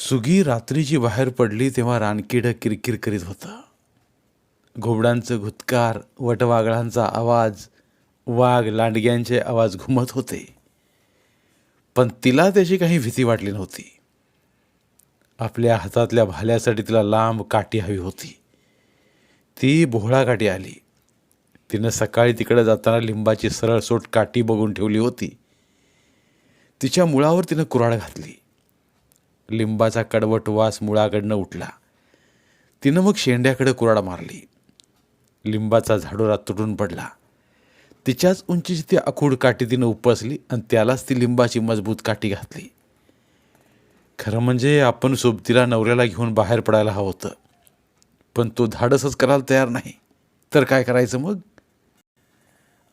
Swiggy रात्रीची बाहेर पडली तेव्हा रानकिडं किरकिर करीत होतं. घोबडांचं घुतकार वटवागळांचा आवाज वाघ लांडग्यांचे आवाज घुमत होते. पण तिला त्याची काही भीती वाटली नव्हती. आपल्या हातातल्या भाल्यासाठी तिला लांब काठी हवी होती. ती बोहळा काठी आली. तिनं सकाळी तिकडे जाताना लिंबाची सरळसोट काठी बघून ठेवली होती. तिच्या मुळावर तिनं कुऱ्हाड घातली. लिंबाचा कडवट वास मुळाकडनं उठला. तिनं मग शेंड्याकडे कुऱ्हाड मारली. लिंबाचा झाडोरा तुटून पडला. तिच्याच उंचीची ती आखूड काठी तिनं उपसली आणि त्यालाच ती लिंबाची मजबूत काठी घातली. खरं म्हणजे आपण सोबतीला नवऱ्याला घेऊन बाहेर पडायला हवं होतं. पण तो धाडसच करायला तयार नाही. तर काय करायचं मग?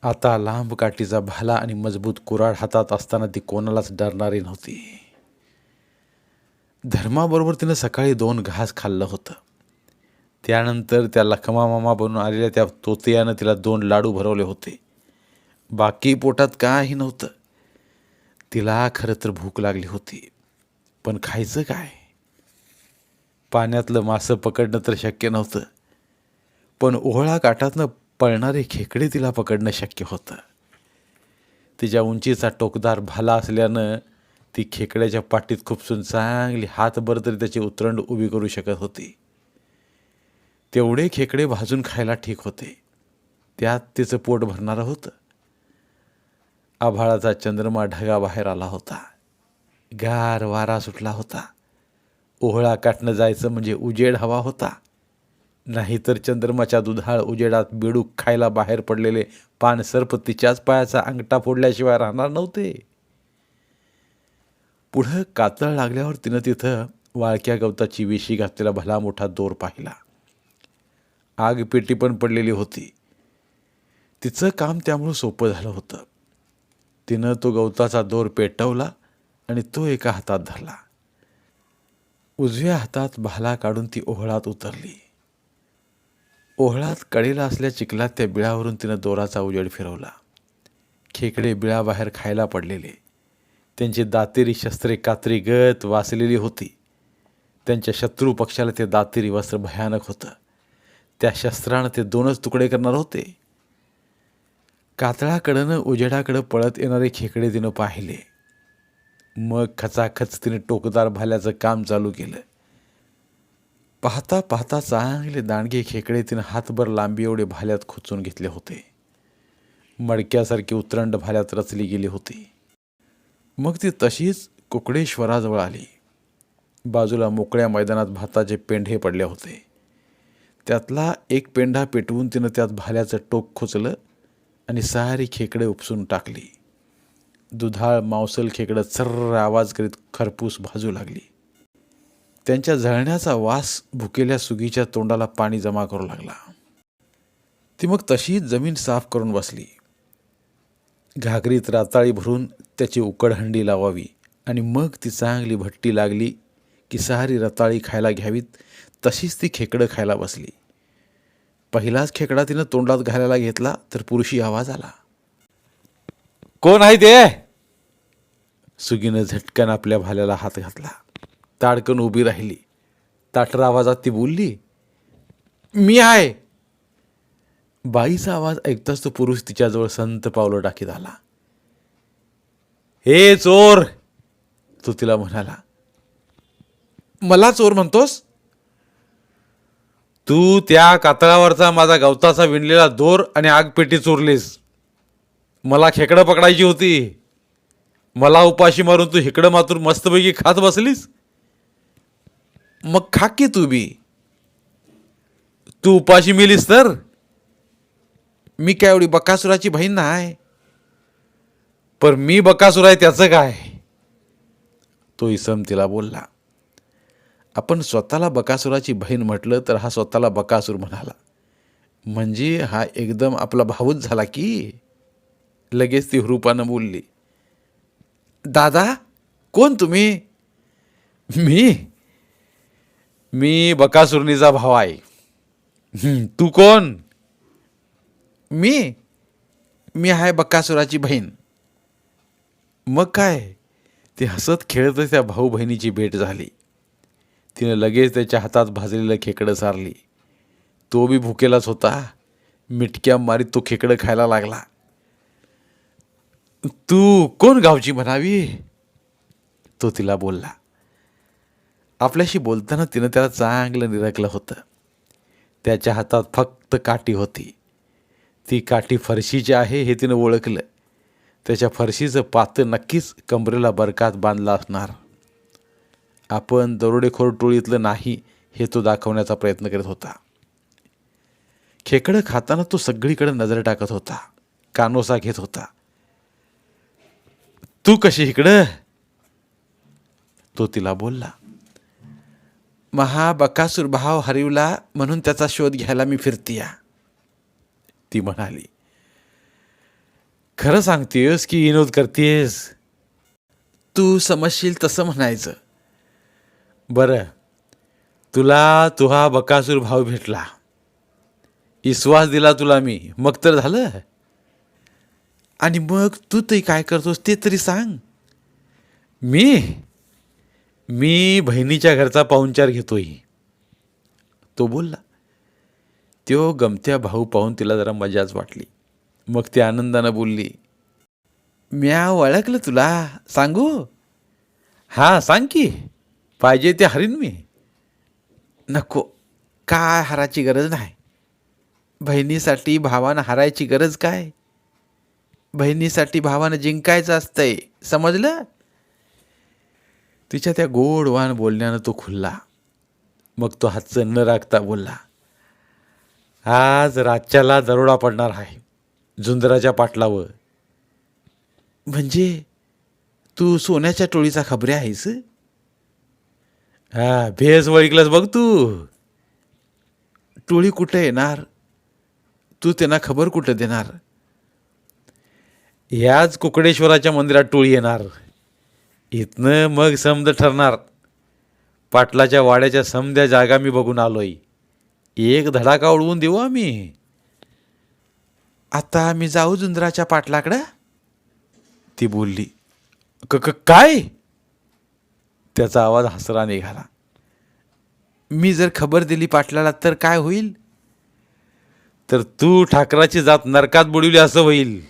आता लांब काठीचा भाला आणि मजबूत कुराड हातात असताना ती कोणालाच डरणारी नव्हती. धर्माबरोबर तिनं सकाळी दोन घास खाल्लं होतं. त्यानंतर त्या लखमा मामा बनून आलेल्या त्या तोतयानं तिला दोन लाडू भरवले होते. बाकी पोटात काही नव्हतं. तिला खरं तर भूक लागली होती. पण खायचं काय? पाण्यातलं मासं पकडणं तर शक्य नव्हतं. पण ओहळा काठातनं पळणारे खेकडे तिला पकडणं शक्य होतं. तिच्या उंचीचा टोकदार भाला असल्यानं ती खेकड्याच्या पाठीत खुपसून चांगली हातभर तरी त्याची उतरंड उभी करू शकत होती. तेवढे खेकडे भाजून खायला ठीक होते. त्यात तिचं पोट भरणारं होतं. आभाळाचा चंद्रमा ढगाबाहेर आला होता. गार वारा सुटला होता. ओहळा काटणं जायचं म्हणजे उजेड हवा होता. नाहीतर चंद्रमाच्या दुधाळ उजेडात बेडूक खायला बाहेर पडलेले पान सर्प तिच्याच पायाचा अंगठा फोडल्याशिवाय राहणार नव्हते. पुढं कातळ लागल्यावर तिनं तिथं वाळक्या गवताची वेशी घातलेला भला मोठा दोर पाहिला. आग पेटी पण पडलेली होती. तिचं काम त्यामुळं सोपं झालं होतं. तिनं तो गवताचा दोर पेटवला आणि तो एका हातात धरला. उजव्या हातात भाला काढून ती ओहळात उतरली. ओहळात कडेला असल्या चिखलात त्या बिळावरून तिनं दोराचा उजेड फिरवला. खेकडे बिळाबाहेर खायला पडलेले. त्यांची दातेरी शस्त्रे कात्री गत वाचलेली होती. त्यांच्या शत्रू पक्षाला ते दातेरी वस्त्र भयानक होतं. त्या शस्त्रानं ते दोनच तुकडे करणार होते. कातळाकडनं उजेडाकडं पळत येणारे खेकडे तिनं पाहिले. मग खचाखच तिने टोकदार भाल्याचं काम चालू केलं. पाहता पाहता चांगले दांडगे खेकडे तिनं हातभर लांबी एवढे भाल्यात खोचून घेतले होते. मडक्यासारखी उतरंड भाल्यात रचली गेली होती. मग ती तशीच कुकडेश्वराजवळ आली. बाजूला मोकळ्या मैदानात भाताचे पेंढे पडले होते. त्यातला एक पेंढा पेटवून तिनं त्यात भाल्याचं टोक खोचलं आणि सारी खेकडे उपसून टाकली. दुधाळ मांसल खेकडं चर्र आवाज करीत खरपूस भाजू लागली. त्यांच्या झळण्याचा वास भुकेल्या सुगीच्या तोंडाला पाणी जमा करू लागला. ती मग तशीच जमीन साफ करून बसली. घागरीत राताळी भरून त्याची उकडहंडी लावावी आणि मग ती चांगली भट्टी लागली की सारी रताळी खायला घ्यावीत तशीच ती खेकडं खायला बसली. पहिलाच खेकडा तिनं तोंडात घालायला घेतला तर पुरुषी आवाज आला. कोण आहे ते? सुगीनं झटकन आपल्या भाल्याला हात घातला. ताडकन उभी राहिली. ताटर आवाजात ती बोलली मी आहे. बाईचा आवाज ऐकताच तो पुरुष तिच्याजवळ संत पावलं टाकीत आला. हे चोर तो तिला म्हणाला. मला चोर म्हणतोस? तू त्या कातळावरचा माझा गवताचा विणलेला दोर आणि आगपेटी चोरलीस. मला खेकडं पकडायची होती. मला उपाशी मारून तू हिकडं मातून मस्तपैकी खात बसलीस. मग खा की तू बी. तू उपाशी मिलीस तर? मी काय एवढी बकासुराची बहीण नाही. पर मी बकासूर आहे त्याचं काय? तो इसम तिला बोलला आपण स्वतःला बकासुराची बहीण म्हटलं तर हा स्वतःला बकासूर म्हणाला. म्हणजे हा एकदम आपला भाऊच झाला की? लगेच ती रूपानं बोलली दादा कोण तुम्ही? मी? मी बकासुरणीचा भाव आहे. तू कोण? मी? मी आहे बकासुराची बहीण. मग काय? ती हसत खेळतच त्या भाऊ बहिणीची भेट झाली. तिनं लगेच त्याच्या हातात भाजलेलं खेकडं सारली. तो बी भुकेलाच होता. मिटक्या मारीत तो खेकडं खायला लागला. तू कोण गावची म्हणावी? तो तिला बोलला. आपल्याशी बोलताना तिनं त्याला चांगलं निरखलं होतं. त्याच्या हातात फक्त काठी होती. ती काठी फरशीची आहे हे तिनं ओळखलं. त्याच्या फरशीचं पातं नक्कीच कमरेला बरकात बांधला असणार. आपण दरोडेखोर टोळीतलं नाही हे तो दाखवण्याचा प्रयत्न करत होता. खेकडं खाताना तो सगळीकडे नजर टाकत होता. कानोसा घेत होता. तू कशी इकडं? तो तिला बोलला. महाबकासूर भाव हरिवला म्हणून त्याचा शोध घ्यायला मी फिरतीया. ती म्हणाली. खरं सांगतेस की विनोद करतेस? तू समजशील तसं म्हणायचं. बरं. तुला तुहा बकासूर भाव भेटला. विश्वास दिला तुला मी. मग तर झालं. आणि मग तू तरी काय करतोस ते तरी सांग. मी? मी बहिणीच्या घरचा पाहुणचार घेतोय. तो बोलला. त्यो गमत्या भाऊ पाहून तिला जरा मजाच वाटली. मग ती आनंदानं बोलली म्या ओळखलं तुला. सांगू? हां सांग की. पाहिजे ते हरीन मी. नको. काय हाराची गरज नाही. बहिणीसाठी भावानं हारायची गरज काय? बहिणीसाठी भावानं जिंकायचं असतंय. समजलं? तिच्या त्या गोडवान बोलण्यानं तो खुलला. मग तो हातचं न राखता बोलला आज रातच्याला दरोडा पडणार आहे. झुंजराच्या पाटलावर. म्हणजे तू सोन्याच्या टोळीचा खबरे आहेस? हा भेस वळिकलंस बघ तू. टोळी कुठं येणार? तू त्यांना खबर कुठं देणार? ह्याच कुकडेश्वराच्या मंदिरात टोळी येणार. इथनं मग समद ठरणार. पाटलाच्या वाड्याच्या समद्या जागा मी बघून आलोय. एक धडाका उडवून देऊ आम्ही. आता मी जाऊ जुंदराच्या पाटलाकडं? ती बोलली क क- काय? त्याचा आवाज हसरा निघाला. मी जर खबर दिली पाटलाला तर काय होईल? तर तू ठाकराची जात नरकात बुडवली असं होईल.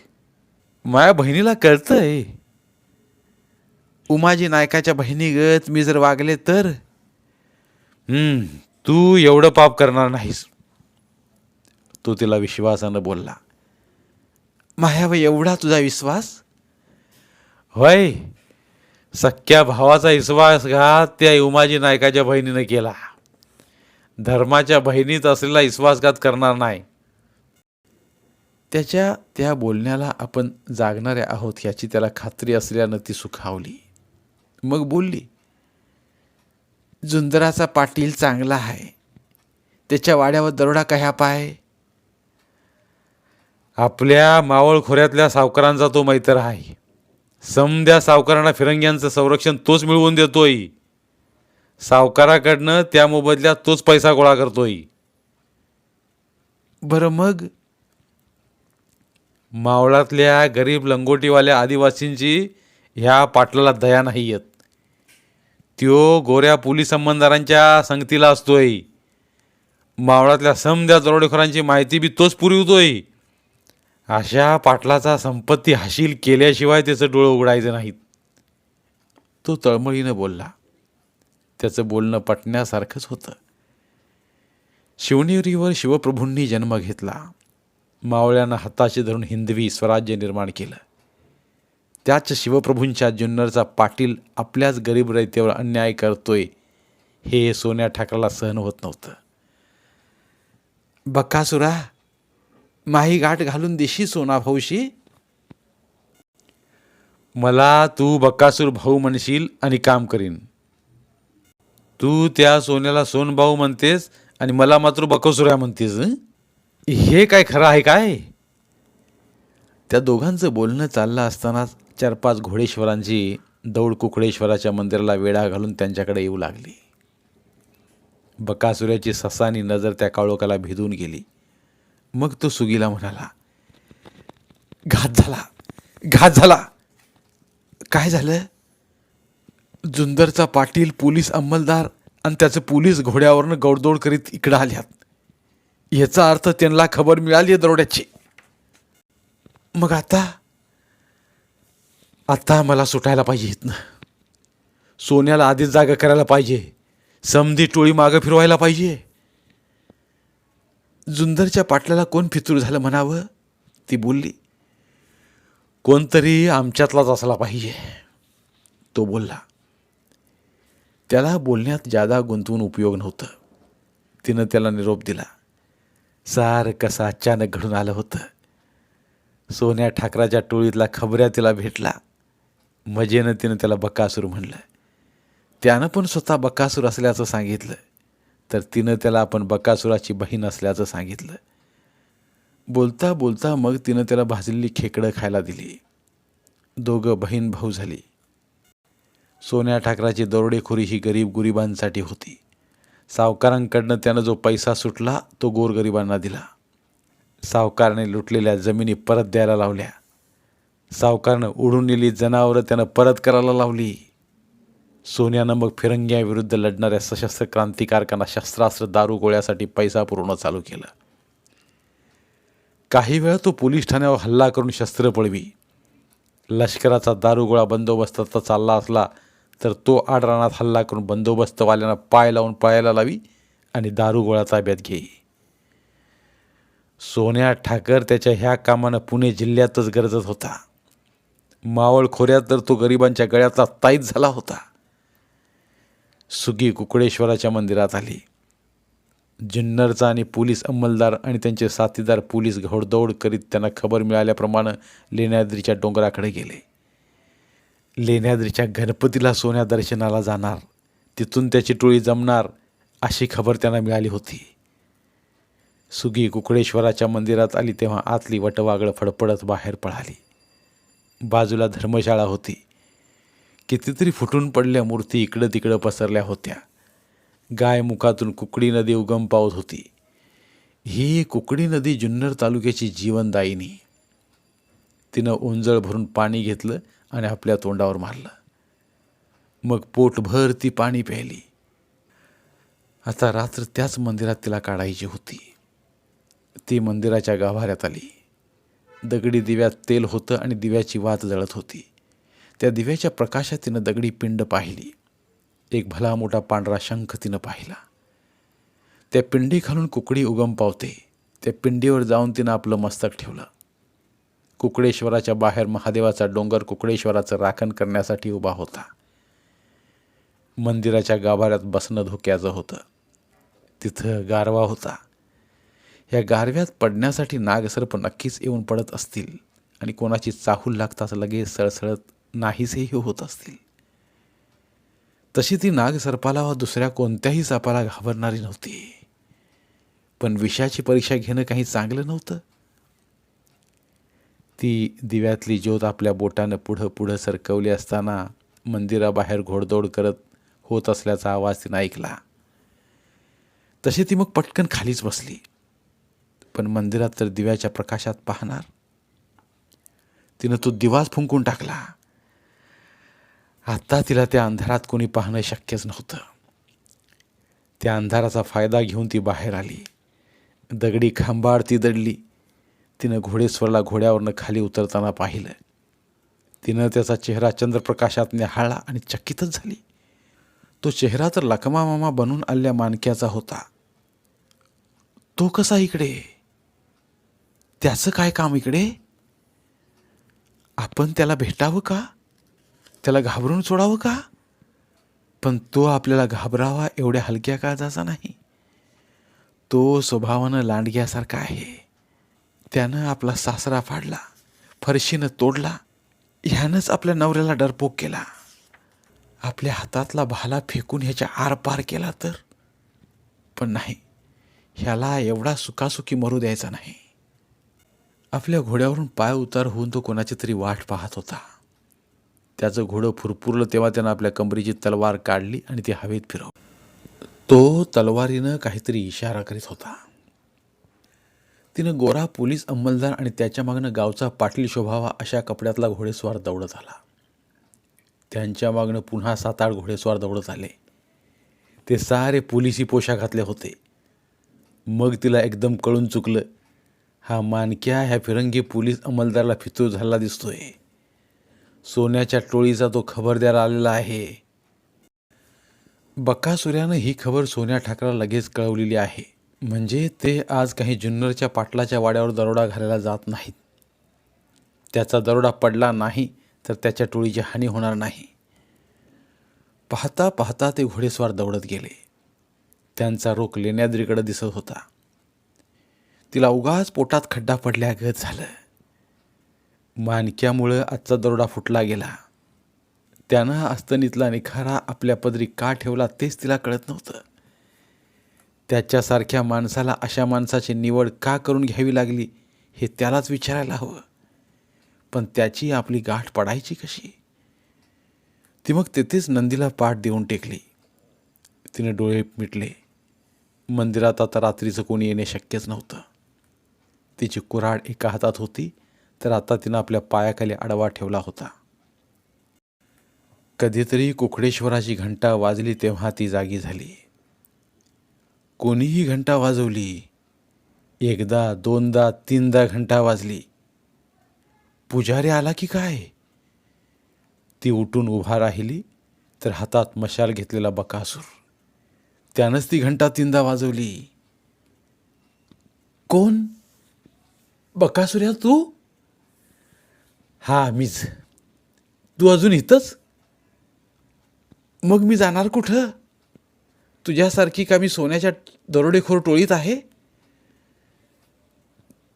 माझ्या बहिणीला कळतंय. उमाजी नायकाच्या बहिणीगत मी जर वागले तर? हम्म, तू एवढं पाप करणार नाहीस. तो तिला विश्वासानं बोलला. मायावर एवढा तुझा विश्वास? होय. सख्या भावाचा विश्वासघात त्या उमाजी नायकाच्या बहिणीनं केला. धर्माच्या बहिणीत असलेला विश्वासघात करणार नाही. त्याच्या त्या बोलण्याला आपण जागणारे आहोत याची त्याला खात्री असल्यानं ती सुखावली. मग बोलली जुंदराचा पाटील चांगला आहे. त्याच्या वाड्यावर दरोडा कह्या पाय? आपल्या मावळ खोऱ्यातल्या सावकारांचा तो मैत्र आहे. समद्या सावकारांना फिरंग्यांचं संरक्षण तोच मिळवून देतोय. सावकाराकडनं त्या मोबदल्यात तोच पैसा गोळा करतोय. बरं मग? मावळातल्या गरीब लंगोटीवाल्या आदिवासींची ह्या पाटलाला दया नाही येत त्यो गोऱ्या पोलीस संबंधारांच्या संगतीला असतोय. मावळातल्या समद्या दरोडेखोरांची माहिती बी तोच पुरवतोय. अशा पाटलाचा संपत्ती हाशील केल्याशिवाय त्याचं डोळं उघडायचं नाहीत. तो तळमळीनं बोलला. त्याचं बोलणं पटण्यासारखंच होतं. शिवनेरीवर शिवप्रभूंनी जन्म घेतला. मावळ्यानं हाताशी धरून हिंदवी स्वराज्य निर्माण केलं. त्याच शिवप्रभूंच्या जुन्नरचा पाटील आपल्याच गरीब रयतेवर अन्याय करतोय हे सोन्या ठाकराला सहन होत नव्हतं. बक्कासुरा माही गाठ घालून देशी सोना भाऊशी. मला तू बक्कासूर भाऊ म्हणशील आणि काम करीन. तू त्या सोन्याला सोनभाऊ म्हणतेस आणि मला मात्र बकसुऱ्या म्हणतेस हं? हे काय खरं आहे काय? त्या दोघांचं बोलणं चाललं असतानाच चार पाच घोडेश्वरांची दौड कुकडेश्वराच्या मंदिराला वेढा घालून त्यांच्याकडे येऊ लागली. बकासुऱ्याची ससानी नजर त्या काळोखाला भिदून गेली. मग तो सुगीला म्हणाला घात झाला घात झाला. काय झालं? जुंदरचा पाटील पोलीस अंमलदार आणि त्याचे पोलीस घोड्यावरनं गौडदौड करीत इकडं आल्यात. याचा अर्थ त्यांना खबर मिळाली आहे दरोड्याची. मग आता आता मला सुटायला पाहिजे इथनं. सोन्याला आधीच जागा करायला पाहिजे. समधी टोळी मागं फिरवायला पाहिजे. जुंदरच्या पाटलाला कोण फितूर झालं म्हणावं? ती बोलली कोणतरी आमच्यातलाच असला पाहिजे. तो बोलला त्याला बोलण्यात जादा गुंतवून उपयोग नव्हतं. तिनं त्याला निरोप दिला सार कसं अचानक घडून आलं होतं. सोन्या ठाकराच्या टोळीतला खबऱ्या तिला भेटला. मजेनं तिनं त्याला बकासूर म्हणलं. त्यानं पण स्वतः बकासूर असल्याचं सांगितलं. तर तिनं त्याला आपण बकासुराची बहीण असल्याचं सांगितलं. बोलता बोलता मग तिनं त्याला भाजलेली खेकडं खायला दिली. दोघं बहीण भाऊ झाली. सोन्या ठाकराची दरोडेखोरी ही गरीब गुरिबांसाठी होती. सावकारांकडनं त्यानं जो पैसा सुटला तो गोरगरिबांना दिला. सावकारने लुटलेल्या जमिनी परत द्यायला लावल्या. सावकारनं उडून नेली जनावरं त्यानं परत करायला लावली. सोन्यानं मग फिरंग्याविरुद्ध लढणाऱ्या सशस्त्र क्रांतिकारकांना शस्त्रास्त्र दारू गोळ्यासाठी पैसा पुरवणं चालू केलं. काही वेळा तो पोलीस ठाण्यावर हल्ला करून शस्त्र पळवी. लष्कराचा दारुगोळा बंदोबस्ताचा चालला असला तर तो आडरानात हल्ला करून बंदोबस्तवाल्यांना पाय लावून पळायला लावी आणि दारुगोळा ताब्यात घेई सोन्या ठाकर त्याच्या ह्या कामानं पुणे जिल्ह्यातच गरजत होता. मावळ खोऱ्यात तर तो गरिबांच्या गळ्यातला ताईत झाला होता. सुगी कुकडेश्वराच्या मंदिरात आली. जुन्नरचा आणि पोलीस अंमलदार आणि त्यांचे साथीदार पोलीस घोडदौड करीत त्यांना खबर मिळाल्याप्रमाणे लेण्याद्रीच्या डोंगराकडे गेले. लेण्याद्रीच्या गणपतीला सोन्या दर्शनाला जाणार तिथून त्याची टोळी जमणार अशी खबर त्यांना मिळाली होती. सुगी कुकडेश्वराच्या मंदिरात आली तेव्हा आतली वटवागळं फडफडत बाहेर पळाली. बाजूला धर्मशाळा होती. कितीतरी फुटून पडल्या मूर्ती इकडं तिकडं पसरल्या होत्या. गाय मुखातून कुकडी नदी उगम पावत होती. ही कुकडी नदी जुन्नर तालुक्याची जीवनदायिनी. तिनं ओंजळ भरून पाणी घेतलं आणि आपल्या तोंडावर मारलं. मग पोटभर ती पाणी प्यायली. आता रात्र त्याच मंदिरात तिला काढायची होती. ती मंदिराच्या गाभाऱ्यात आली. दगडी दिव्यात तेल होतं आणि दिव्याची वात जळत होती. त्या दिव्याच्या प्रकाशात तिनं दगडी पिंड पाहिली. एक भला मोठा पांढरा शंख तिनं पाहिला. त्या पिंडी खालून कुकडी उगम पावते. त्या पिंडीवर जाऊन तिनं आपलं मस्तक ठेवलं. कुकडेश्वराच्या बाहेर महादेवाचा डोंगर कुकडेश्वराचं राखण करण्यासाठी उभा होता. मंदिराच्या गाभाऱ्यात बसणं धोक्याचं होतं. तिथं गारवा होता. या गारव्यात पडण्यासाठी नागसर्प नक्कीच येऊन पडत असतील आणि कोणाची चाहूल लागताच लगेच सळसळत नाहीसेही होत असतील. तशी ती नागसर्पाला व दुसऱ्या कोणत्याही सापाला घाबरणारी नव्हती. पण विषयाची परीक्षा घेणं काही चांगलं नव्हतं. ती दिव्यातली ज्योत आपल्या बोटानं पुढं पुढं सरकवली असताना मंदिराबाहेर घोडदौड करत होत असल्याचा आवाज तिनं ऐकला. तशी ती मग पटकन खालीच बसली. पण मंदिरात तर दिव्याच्या प्रकाशात पाहणार. तिनं तो दिवाच फुंकून टाकला. आता तिला त्या अंधारात कोणी पाहणं शक्यच नव्हतं. त्या अंधाराचा फायदा घेऊन ती बाहेर आली. दगडी खांबाड ती दडली. तिनं घोडेस्वरला घोड्यावरनं खाली उतरताना पाहिलं. तिनं त्याचा चेहरा चंद्रप्रकाशात निहाळला आणि चकितच झाली. तो चेहरा तर लकमा मामा बनून आलेल्या मानक्याचा होता. तो कसा इकडे? त्याचं काय काम इकडे? आपण त्याला भेटावं का? त्याला घाबरून सोडावं का? पण तो आपल्याला घाबरावा एवढ्या हलक्या काळजाचा नाही. तो स्वभावानं लांडग्यासारखा आहे. त्यानं आपला सासरा फाडला फरशीनं तोडला ह्यानंच आपल्या नवऱ्याला डरपोक केला. आपल्या हातातला भाला फेकून ह्याच्या आरपार केला तर? पण नाही ह्याला एवढा सुखासुखी मरू द्यायचा नाही. आपल्या घोड्यावरून पाय उतार होऊन तो कोणाची तरी वाट पाहत होता. त्याचं घोडं फुरफुरलं तेव्हा त्यानं आपल्या कमरेची तलवार काढली आणि ती हवेत फिरवली. तो तलवारीनं काहीतरी इशारा करीत होता. तिनं गोरा पोलीस अंमलदार आणि त्याच्या मागनं गावचा पाटील शोभावा अशा कपड्यातला घोडेस्वार दौडत आला. त्यांच्या मागनं पुन्हा सात आठ घोडेस्वार दौडत आले. ते सारे पोलिसी पोशाख घातले होते. मग तिला एकदम कळून चुकलं हा मानक्या ह्या फिरंगी पोलीस अंमलदाराला फितूर झाला दिसतोय. सोन्याच्या टोळीचा तो खबरदार आलेला आहे. बक्कासुऱ्यानं ही खबर सोन्या ठाकरा लगेच कळवलेली आहे. म्हणजे ते आज काही जुन्नरच्या पाटलाच्या वाड्यावर दरोडा घालायला जात नाहीत. त्याचा दरोडा पडला नाही तर त्याच्या टोळीची हानी होणार नाही. पाहता पाहता ते घोडेस्वार दौडत गेले. त्यांचा रोख लेण्याद्रीकडे दिसत होता. तिला उगाच पोटात खड्डा पडल्यागत झालं. मानक्यामुळं आजचा दरोडा फुटला गेला. त्यानं अस्तनीतला निखारा आपल्या पदरी का ठेवला तेच तिला कळत नव्हतं. त्याच्यासारख्या माणसाला अशा माणसाची निवड का करून घ्यावी लागली हे त्यालाच विचारायला हवं. पण त्याची आपली गाठ पडायची कशी? ती मग तेथेच नंदीला पाठ देऊन टेकली. तिने डोळे मिटले. मंदिरात आता रात्रीचं कोणी येणे शक्यच नव्हतं. तिची कुऱ्हाड एका हातात होती तर आता तिनं आपल्या पायाखाली आडवा ठेवला होता. कधीतरी कुकडेश्वराची घंटा वाजली तेव्हा ती जागी झाली. कोणीही घंटा वाजवली. एकदा दोनदा तीनदा घंटा वाजली. पुजारी आला की काय? ती उठून उभा राहिली तर हातात मशाल घेतलेला बकासूर. त्यानंच ती घंटा तीनदा वाजवली. कोण? बकासुऱ्या तू? हा मीच. तू अजून इथंच? मग मी जाणार कुठं? तुझ्यासारखी का मी सोन्याच्या दरोडेखोर टोळीत आहे?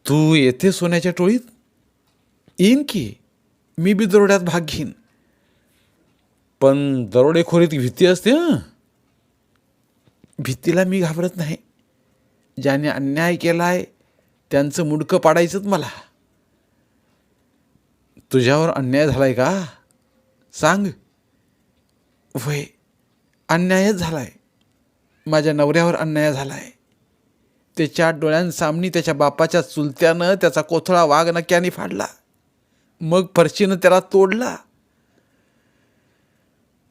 तू येथे सोन्याच्या टोळीत? येईन की? मी बी दरोड्यात भाग घेईन. पण दरोडेखोरीत भीती असते हं? भीतीला मी घाबरत नाही. ज्याने अन्याय केलाय त्यांचं मुडकं पाडायचंच मला. तुझ्यावर अन्याय झालाय का? सांग. वय अन्यायच झालाय. माझ्या नवऱ्यावर अन्याय झालाय. त्याच्या डोळ्यांसामनी त्याच्या बापाच्या चुलत्यानं त्याचा कोथळा वाघ नक्याने फाडला. मग फरशीनं त्याला तोडला.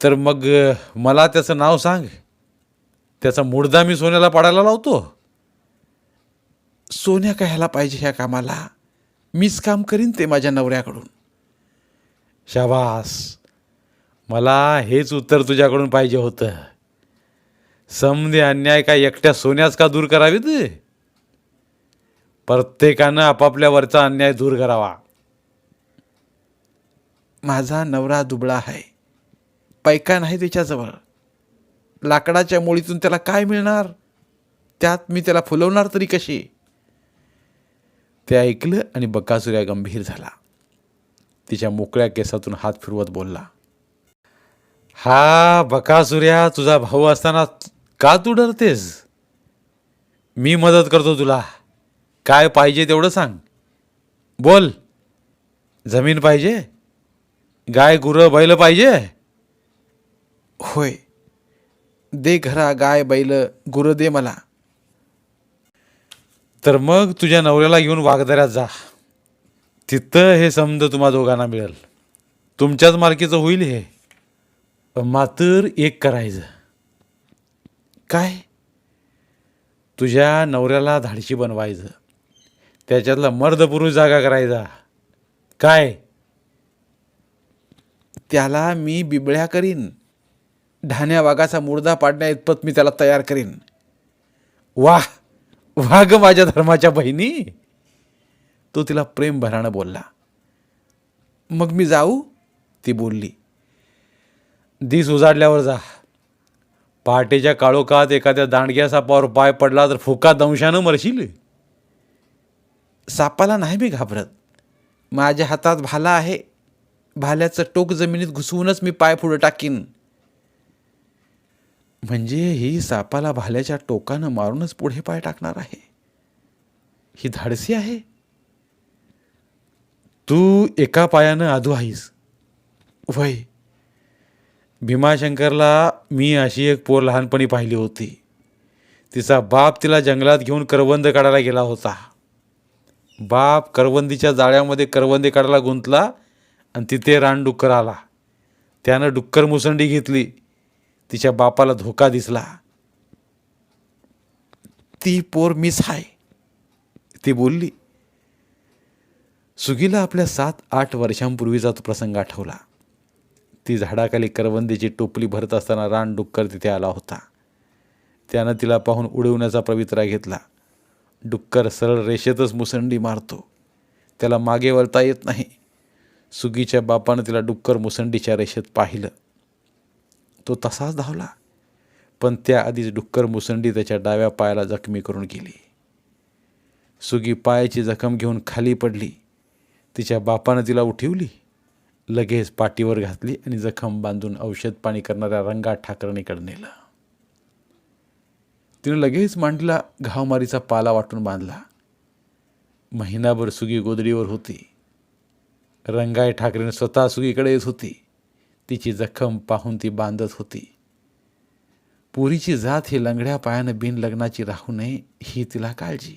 तर मग मला त्याचं नाव सांग. त्याचा मुडदा मी सोन्याला पाडायला लावतो. सोन्या कशाला पाहिजे ह्या कामाला? मीच काम करीन ते माझ्या नवऱ्याकडून. शवास मला हेच उत्तर तुझ्याकडून पाहिजे होतं. समधे अन्याय का एकट्या सोन्याच का दूर करावीत? प्रत्येकानं आपापल्यावरचा अन्याय दूर करावा. माझा नवरा दुबळा आहे. पैका नाही त्याच्याजवळ लाकडाच्या मुळीतून त्याला काय मिळणार? त्यात मी त्याला फुलवणार तरी कशी? ते ऐकलं आणि बकासुऱ्या गंभीर झाला. तिच्या मोकळ्या केसातून हात फिरवत बोलला हा बकासुऱ्या तुझा भाऊ असताना का तू डरतेस? मी मदत करतो तुला. काय पाहिजे तेवढं सांग. बोल. जमीन पाहिजे? गाय गुरं बैल पाहिजे? होय. दे घरा गाय बैल गुरं दे मला. तर मग तुझ्या नवऱ्याला घेऊन वाघदऱ्यात जा. तिथं हे समज तुम्हा दोघांना मिळेल. तुमच्याच मालकीचं होईल हे. मातर मात्र एक करायचं. काय? तुझ्या नवऱ्याला धाडशी बनवायचं. त्याच्यातला मर्द पुरुष जागा करायचा. काय? त्याला मी बिबळ्या करीन. ढाण्या वाघाचा मुर्दा पाडण्या इतपत मी त्याला तयार करीन. वाह! वाघ माझ्या धर्माच्या बहिणी! तो तिला प्रेम भरानं बोलला. मग मी जाऊ? ती बोलली. दिस उजाडल्यावर जा. पहाटेच्या काळोखात एखाद्या दांडग्या सापावर पाय पडला तर फुका दंशानं मरशील. सापाला नाही मी घाबरत. माझ्या हातात भाला आहे. भाल्याचं टोक जमिनीत घुसवूनच मी पाय पुढं टाकीन. म्हणजे ही सापाला भाल्याच्या टोकानं मारूनच पुढे पाय टाकणार आहे? ही धाडसी आहे? तू एका पायानं आधू आहेस. वय भीमाशंकरला मी अशी एक पोर लहानपणी पाहिली होती. तिचा बाप तिला जंगलात घेऊन करवंद काढायला गेला होता. बाप करवंदीच्या जाळ्यामध्ये करवंदे काढायला गुंतला आणि तिथे रानडुक्कर आला. त्यानं डुक्कर मुसंडी घेतली. तिच्या बापाला धोका दिसला. ती पोर मिस आहे. ती बोलली सुगीला आपल्या सात आठ वर्षांपूर्वीचा तो प्रसंग आठवला. ती झाडाखाली करवंदीची टोपली भरत असताना रान डुक्कर तिथे आला होता. त्यानं तिला पाहून उडवण्याचा पवित्रा घेतला. डुक्कर सरळ रेषेतच मुसंडी मारतो. त्याला मागे वळता येत नाही. सुगीच्या बापानं तिला डुक्कर मुसंडीच्या रेषेत पाहिलं. तो तसाच धावला. पण त्याआधीच डुक्कर मुसंडी त्याच्या डाव्या पायाला जखमी करून गेली. सुगी पायाची जखम घेऊन खाली पडली. तिच्या बापानं तिला उठिवली लगेच पाठीवर घातली आणि जखम बांधून औषध पाणी करणाऱ्या रंगा ठाकरणीकडे नेलं. तिनं लगेच मांडीला घावमारीचा पाला वाटून बांधला. महिनाभर सुगी गोदडीवर होती. रंगाई ठाकरेने स्वतः सुगीकडे येत होती. तिची जखम पाहून ती बांधत होती. पुरीची जात ही लंगड्या पायानं बिन लग्नाची राहू नये ही तिला काळजी.